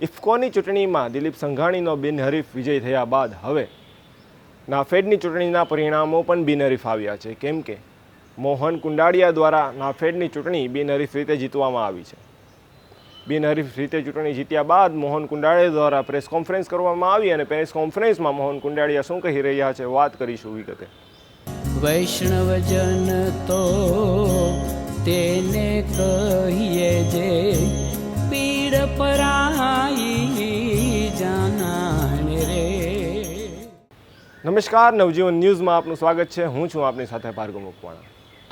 ઇફકોની ચૂંટણીમાં દિલીપ સંઘાણીનો બિનહરીફ વિજય થયા બાદ હવે નાફેડની ચૂંટણીના પરિણામો પણ બિનહરીફ આવ્યા છે. કેમ કે મોહન કુંડાડિયા દ્વારા નાફેડની ચૂંટણી બિનહરીફ રીતે જીતવામાં આવી છે. બિનહરીફ રીતે ચૂંટણી જીત્યા બાદ મોહન કુંડાડિયા દ્વારા પ્રેસ કોન્ફરન્સ કરવામાં આવી અને પ્રેસ કોન્ફરન્સમાં મોહન કુંડાડિયા શું કહી રહ્યા છે વાત કરીશું વિગતે. વૈષ્ણવજન તો તેને કહીએ જે નમસ્કાર, નવજીવન ન્યૂઝમાં આપનું સ્વાગત છે. હું છું આપની સાથે ભાર્ગવ મકવાણા.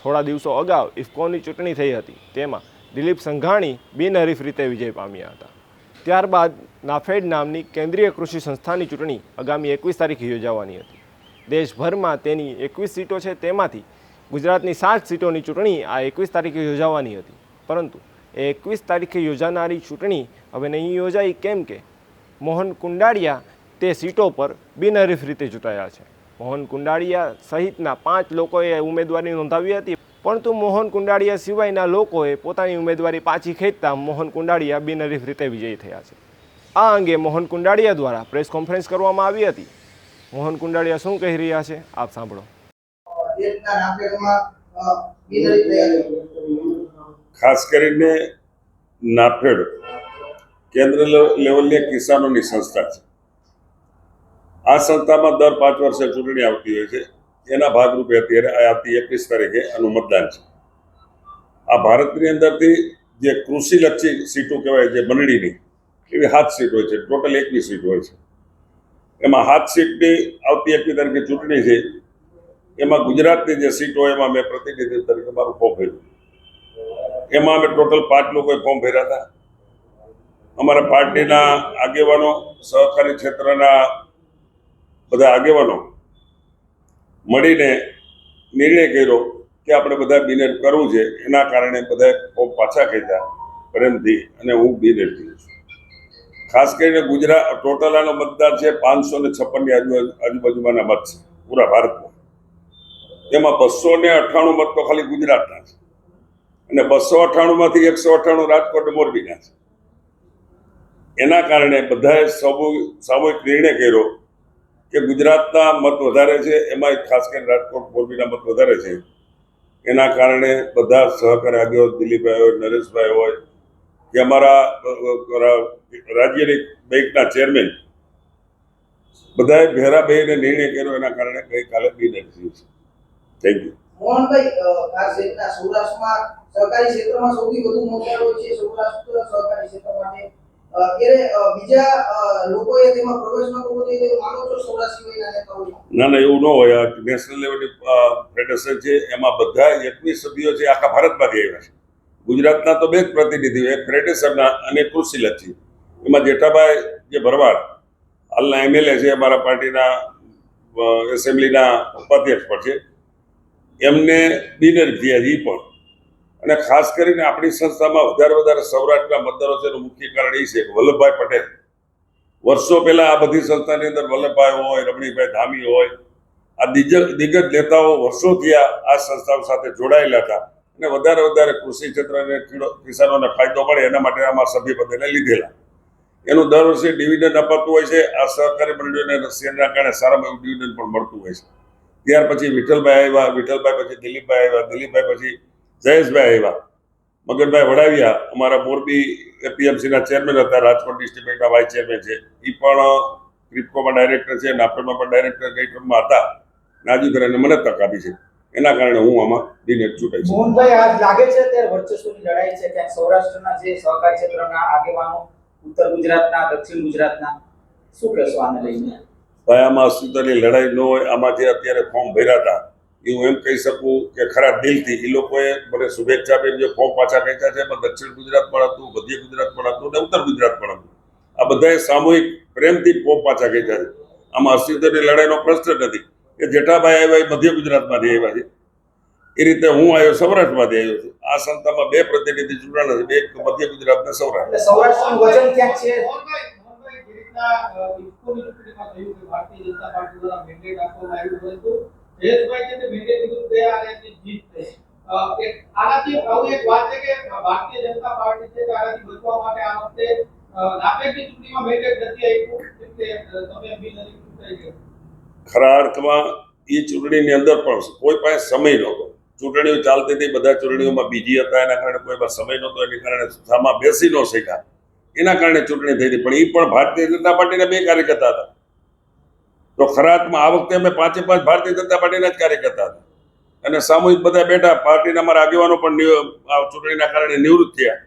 થોડા દિવસો અગાઉ ઇફકોની ચૂંટણી થઈ હતી. તેમાં દિલીપ સંઘાણી બિનહરીફ રીતે વિજય પામ્યા હતા. ત્યારબાદ નાફેડ નામની કેન્દ્રીય કૃષિ સંસ્થાની ચૂંટણી આગામી એકવીસ તારીખે યોજાવાની હતી. દેશભરમાં તેની એકવીસ સીટો છે. તેમાંથી ગુજરાતની સાત સીટોની ચૂંટણી આ એકવીસ તારીખે યોજાવાની હતી. પરંતુ એકવીસ તારીખે યોજાનારી ચૂંટણી હવે નહીં યોજાઈ કેમ કે મોહન કુંડાળિયા તે સીટો પર બિનહરીફ રીતે ચૂંટાયા છે. મોહન કુંડાળિયા સહિતના પાંચ લોકોએ ઉમેદવારી નોંધાવી હતી, પરંતુ મોહન કુંડાળિયા સિવાયના લોકોએ પોતાની ઉમેદવારી પાછી ખેંચતા મોહન કુંડાળિયા બિનહરીફ રીતે વિજયી થયા છે. આ અંગે મોહન કુંડાળિયા દ્વારા પ્રેસ કોન્ફરન્સ કરવામાં આવી હતી. મોહન કુંડાળિયા શું કહી રહ્યા છે? આપ સાંભળો દેશના નાગરિકોમાં અ, બિનહરીફ થયા છે. ખાસ કરીને નાફેડ કેન્દ્ર લેવલની એક કિસાનોની સંસ્થા છે. આ સંસ્થામાં દર પાંચ વર્ષે ચૂંટણી આવતી હોય છે. એના ભાગરૂપે અત્યારે આવતી એકવીસ તારીખે આનું મતદાન છે. આ ભારતની અંદરથી જે કૃષિલક્ષી સીટો કહેવાય, જે બનડીની એવી હાથ સીટ હોય છે, ટોટલ એકવીસ સીટ હોય છે. એમાં હાથ સીટની આવતી એકવીસ તારીખે ચૂંટણી છે. એમાં ગુજરાતની જે સીટ હોય એમાં મેં પ્રતિનિધિ તરીકે મારું ફોર્મ ભર્યું. એમાં અમે ટોટલ પાંચ લોકોએ ફોર્મ ભર્યા હતા. અમારા પાર્ટીના આગેવાનો, સહકારી ક્ષેત્રના બધા આગેવાનો મળીને નિર્ણય કર્યો કે આપણે બધા બિનેર કરવું છે. એના કારણે બધા ફોર્મ પાછા ખેંચ્યા પ્રેમથી અને હું બિનેર થયું છું. ખાસ કરીને ગુજરાત, ટોટલ આનો મતદાર છે પાંચસો ને છપ્પનની આજુબાજુ આજુબાજુમાંના મત છે. પૂરા ભારતમાં. એમાં બસો ને અઠ્ઠાણું મત તો ખાલી ગુજરાતના છે. અને બસો અઠાણુંમાંથી એકસો અઠાણું રાજકોટ મોરબીના છે. એના કારણે બધાએ સામૂહિક સામૂહિક નિર્ણય કર્યો કે ગુજરાતના મત વધારે છે એમાં ખાસ કરીને રાજકોટ મોરબીના મત વધારે છે. એના કારણે બધા સહકારી આગેવાન દિલીપભાઈ હોય, નરેશભાઈ હોય, કે અમારા રાજ્યની બેંકના ચેરમેન. બધાએ ભેરા નિર્ણય કર્યો, એના કારણે ગઈકાલે બિનહરીફ છે. થેન્ક યુ મોહનભાઈ ખાસ સૌરાષ્ટ્રમાં સહકારી ક્ષેત્રમાં સૌથી વધુ મોકલાડો છે સૌરાષ્ટ્ર સહકારી ક્ષેત્ર માટે? ના ના એવું ન હોય. આ નેશનલ લેવલની ફેડરેશન છે, એમાં બધા એકવીસ સભ્યો છે, આખા ભારતમાંથી આવ્યા છે. ગુજરાતના તો બે જ પ્રતિનિધિઓ, એક ફેડરેશનના અને કૃષિલક્ષી એમાં જેઠાભાઈ જે ભરવાડ, હાલના એમએલએ છે, અમારા પાર્ટીના એસેમ્બલીના ઉપાધ્યક્ષ પણ છે. એમને ઈ પણ. અને ખાસ કરીને આપણી સંસ્થામાં વધારે વધારે સૌરાષ્ટ્રના મતદારો છે એનું મુખ્ય કારણ એ છે કે વલ્લભભાઈ પટેલ. વર્ષો પહેલા આ બધી સંસ્થાની અંદર વલ્લભભાઈ હોય રમણીભાઈ ધામી હોય, આ દિગ દિગ્ગજ નેતાઓ વર્ષોથી આ સંસ્થાઓ સાથે જોડાયેલા હતા. અને વધારે વધારે કૃષિ ક્ષેત્રને કિસાનોને ફાયદો મળે એના માટે આમાં સભ્યપદેને લીધેલા. એનું દર વર્ષે ડિવિડન્ડ અપાતું હોય છે. આ સહકારી મંડળીઓને રશિયનના કારણે સારામાં ડિવિડન્ડ પણ મળતું હોય છે. ત્યાર પછી વિઠ્ઠલભાઈ આવ્યા, વિઠ્ઠલભાઈ પછી દિલીપભાઈ આવ્યા, દિલીપભાઈ પછી જયેશભાઈ આવ્યા. મગનભાઈ વડાવ્યા, અમારા મોરબી એપીએમસીના ચેરમેન હતા, રાજકોટ ડિસ્ટ્રિક્ટ વાઇસ ચેરમેન છે. એ પણ ક્રિપ્કોમાં ડાયરેક્ટર છે, નાફેડમાં પણ ડાયરેક્ટર કઈ ટર્મમાં હતા. નાજુકરાને મને તક આપી છે. એના કારણે હું આમાં ડિનેટ ચૂંટાઈ છું. મોહનભાઈ, આજ લાગે છે અત્યારે વર્ચસ્વની લડાઈ છે ક્યાંક સૌરાષ્ટ્રના જે સહકારી ક્ષેત્રના આગેવાનો, ઉત્તર ગુજરાતના, દક્ષિણ ગુજરાતના? શું કહેશો આને લઈને? આમાં અસ્તિત્વની લડાઈ ન હોય આમાં જે અત્યારે ફોર્મ ભર્યા હતા. એ હું એમ કહી શકું કે ખરા દિલથી એ લોકોએ મને શુભેચ્છા આપી જે ફોર્મ પાછા ખેંચ્યા છે, એમાં દક્ષિણ ગુજરાત પણ હતું, મધ્ય ગુજરાત પણ હતું અને ઉત્તર ગુજરાત પણ હતું. આ બધાએ સામૂહિક પ્રેમથી ફોર્મ પાછા ખેંચ્યા છે. આમાં અસ્તિત્વની લડાઈનો પ્રશ્ન નથી. કે જેઠાભાઈ આવ્યા મધ્ય ગુજરાતમાંથી આવ્યા છે. એ રીતે હું આવ્યો, સૌરાષ્ટ્રમાંથી આવ્યો છું. આ સંસ્થામાં બે પ્રતિનિધિ ચૂંટાણા છે, બે મધ્ય ગુજરાત ને સૌરાષ્ટ્ર ખરા અર્થમાં એ ચૂંટણીની અંદર પણ કોઈ પાસે સમય નહોતો. ચૂંટણીઓ ચાલતી હતી, બધા ચૂંટણીઓમાં બીજી હતા, એના કારણે કોઈ સમય નહોતો, એની કારણે સામા બેસી ન શક્યા. એના કારણે ચૂંટણી થઈ હતી. પણ એ પણ ભારતીય જનતા પાર્ટીના બે કાર્યકર્તા હતા. તો ખરાતમાં આ વખતે અમે પાંચે પાંચ ભારતીય જનતા પાર્ટીના જ કાર્યકર્તા હતા. અને સામૂહિક બધા બેઠા. પાર્ટીના અમારા આગેવાનો પણ ચૂંટણીના કારણે નિવૃત્ત થયા.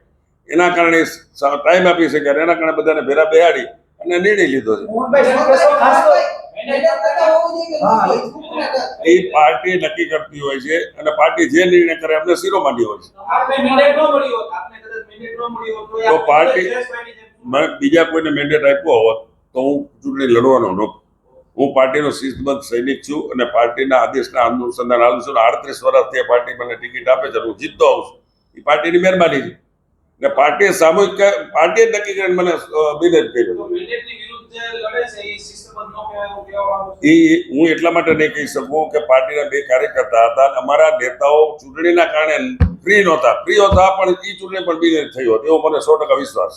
એના કારણે ટાઈમ આપી શક્યા એના કારણે બધાને ભેરા બેહાડી અને નિર્ણય લીધો છે. એ- પાર્ટી નક્કી કરતી હોય છે અને પાર્ટી જે નિર્ણય કરે એમને શીરો માંડી હોય છે. તો પાર્ટી- બીજા કોઈને મેન્ડેટ આપ્યો હોત તો હું ચૂંટણી લડવાનો નહોતો હું પાર્ટીનો શિસ્તબદ્ધ સૈનિક છું અને પાર્ટીના આદેશના અનુસંધાન આવું છું આડત્રીસ વર્ષથી પાર્ટી મને ટિકિટ આપે છે હું જીતતો આવું છું. એ પાર્ટીની મહેરબાની છે. ને પાર્ટીએ સામૂહિક પાર્ટીએ નક્કી કરીને મને બિનજ કર્યો એ હું એટલા માટે નહીં કહી શકું કે પાર્ટીના બે કાર્યકર્તા હતા અમારા નેતાઓ ચૂંટણીના કારણે ફ્રી નહોતા. ફ્રી હતા, પણ એ ચૂંટણી પણ બી થઈ હોત. એવો મને સો ટકા વિશ્વાસ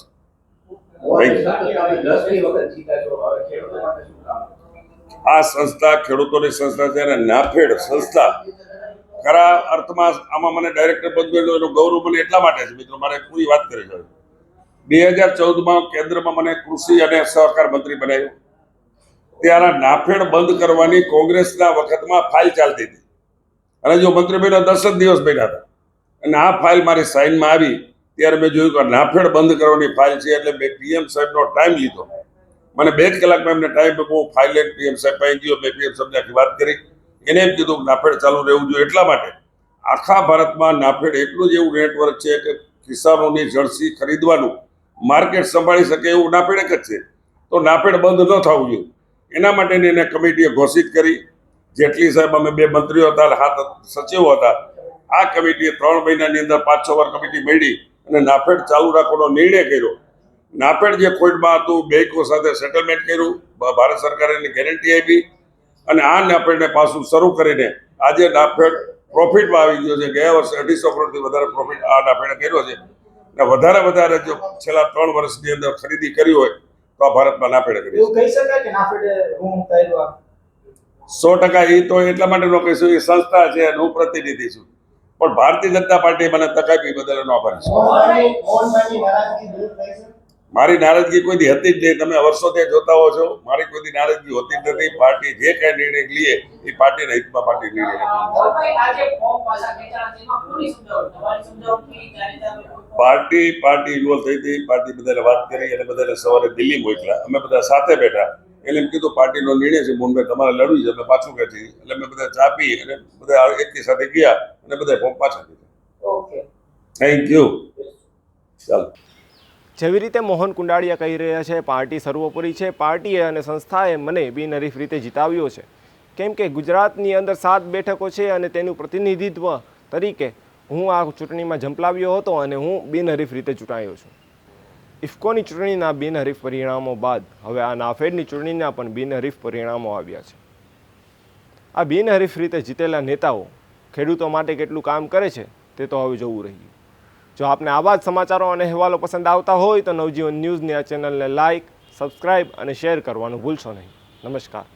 આ સંસ્થા ખેડૂતોની સંસ્થા છે અને નાફેડ સંસ્થા. ખરા અર્થમાં આમાં મને ડાયરેક્ટર પદ મળ્યું એનું ગૌરવ મને એટલા માટે છે. મિત્રો, મારે પૂરી વાત કરી છે. બે હજાર ચૌદમાં કેન્દ્રમાં મને કૃષિ અને સહકાર મંત્રી બનાવ્યો ત્યારે નાફેડ બંધ કરવાની કોંગ્રેસના વખતમાં ફાઇલ ચાલતી હતી. અને જો મંત્રી બન્યો દસ જ દિવસ બન્યા હતા. અને આ ફાઇલ મારી સાઇનમાં આવી. ત્યારે મેં જોયું કે નાફેડ બંધ કરવાની ફાઇલ છે એટલે મેં પીએમ સાહેબનો ટાઈમ લીધો. મને બે જ કલાકમાં એમને ટાઈમ હું ફાઇલ લઈને પીએમ સાહેબ પાસે ગયો. મેં પીએમ સાહેબને આખી વાત કરી. એને એમ કીધું નાફેડ ચાલુ રહેવું જોઈએ એટલા માટે. આખા ભારતમાં નાફેડ એટલું જ એવું નેટવર્ક છે કે કિસાનોની જળસી ખરીદવાનું માર્કેટ સંભાળી શકે એવું નાફેડ જ છે. તો નાફેડ બંધ ન થવું જોઈએ. એના માટેની એને કમિટીએ ઘોષિત કરી. જેટલી સાહેબ અમે બે મંત્રીઓ હતા હાથ સચિવો હતા, આ કમિટીએ ત્રણ મહિનાની અંદર પાંચ છ વાર કમિટી મળી અને નાફેડ ચાલુ રાખવાનો નિર્ણય કર્યો. નાફેડ જે ખોટમાં હતું બેંકો સાથે સેટલમેન્ટ કર્યું ભારત સરકારે એની ગેરંટી આપી અને આ નાફેડને પાછું શરૂ કરીને આજે નાફેડ પ્રોફિટમાં આવી ગયો છે. ગયા વર્ષે અઢીસો કરોડથી વધારે પ્રોફિટ આ નાફેડે કર્યો છે. અને વધારે વધારે જો છેલ્લા ત્રણ વર્ષની અંદર ખરીદી કરી હોય તો આ ભારતમાં નાફેડે કરી કહી શકાય કે નાફેડે ઋણ ઉતાર્યું આ? સો ટકા એ તો એટલા માટે નો કહીશું એ સંસ્થા છે અને હું પ્રતિનિધિ છું. પણ ભારતીય જનતા પાર્ટી મને તક આપી બદલ એનો આભાર છું. મારી નારાજગી કોઈ દી હતી જ નહીં. તમે વર્ષોથી જોતા હો છો. મારી કોઈ દી નારાજગી હોતી જ નથી. પાર્ટી જે કઈ નિર્ણય લઈએ એ પાર્ટીના હિતમાં પાર્ટી નિર્ણય છે, પાર્ટી પાર્ટી ઇન્વોલ્વ થઈ હતી. પાર્ટી બધાને વાત કરી અને બધાને સવારે દિલ્હી મોકલ્યા. અમે બધા સાથે બેઠા. એટલે એમ કીધું પાર્ટીનો નિર્ણય છે મોહનભાઈ તમારે લડવી છે. અમે પાછું ખેંચી એટલે અમે બધા ચા પી અને બધા એકી સાથે ગયા અને બધા ફોર્મ પાછા દીધા થેન્ક યુ ચાલો. જેવી રીતે મોહન કુંડાળિયા કહી રહ્યા છે, પાર્ટી સર્વોપરી છે, પાર્ટીએ અને સંસ્થાએ મને બિનહરીફ રીતે જીતાવ્યો છે. કેમ કે ગુજરાતની અંદર સાત બેઠકો છે અને તેનું પ્રતિનિધિત્વ તરીકે હું આ ચૂંટણીમાં ઝંપલાવ્યો હતો અને હું બિનહરીફ રીતે ચૂંટાયો છું. ઇફકોની ચૂંટણીના બિનહરીફ પરિણામો બાદ હવે આ નાફેડની ચૂંટણીના પણ બિનહરીફ પરિણામો આવ્યા છે. આ બિનહરીફ રીતે જીતેલા નેતાઓ ખેડૂતો માટે કેટલું કામ કરે છે તે તો હવે જોવું રહ્યું. જો આપને આવા જ સમાચારો અને અહેવાલો પસંદ આવતા હોય તો નવજીવન ન્યૂઝની આ ચેનલને લાઇક સબસ્ક્રાઇબ અને શેર કરવાનું ભૂલશો નહીં. નમસ્કાર.